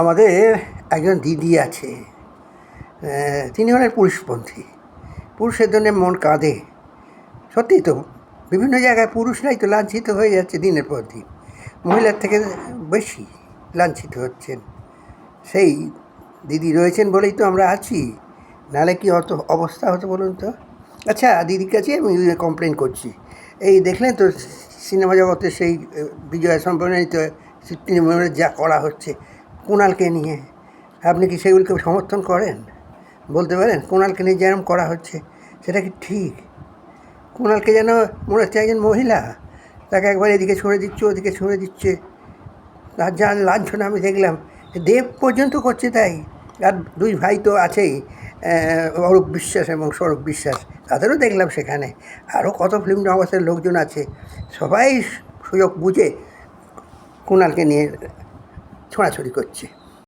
আমাদের একজন দিদি আছে তিনি হলেন পুরুষপন্থী। পুরুষের জন্য মন কাঁদে। সত্যিই তো, বিভিন্ন জায়গায় পুরুষরাই তো লাঞ্ছিত হয়ে যাচ্ছে দিনের পর দিন। মহিলার থেকে বেশি লাঞ্ছিত হচ্ছেন। সেই দিদি রয়েছেন বলেই তো আমরা আছি। নাহলে কি অত অবস্থা হতো বলুন তো? আচ্ছা দিদির কাছে আমি কমপ্লেন করছি। এই দেখলেন তো, সিনেমা জগতে সেই বিজয় সম্পর্কিত সিনেমার যা করা হচ্ছে কুণালকে নিয়ে। আপনি কি সেগুলিকে সমর্থন করেন? বলতে পারেন, কুণালকে নিয়ে যেরকম করা হচ্ছে, সেটা কি ঠিক? কুণালকে যেন মনে হচ্ছে একজন মহিলা, তাকে একবার এদিকে ছড়ে দিচ্ছে, ওদিকে ছড়ে দিচ্ছে। তার যা লাঞ্ছনা আমি দেখলাম, দেব পর্যন্ত করছে তাই। আর দুই ভাই তো আছেই অরূপ বিশ্বাস এবং সৌরভ বিশ্বাস, তাদেরও দেখলাম সেখানে। আরও কত ফিল্ম জগতের লোকজন আছে, সবাই সুযোগ বুঝে কুণালকে নিয়ে ছোঁড়াছড়ি করছে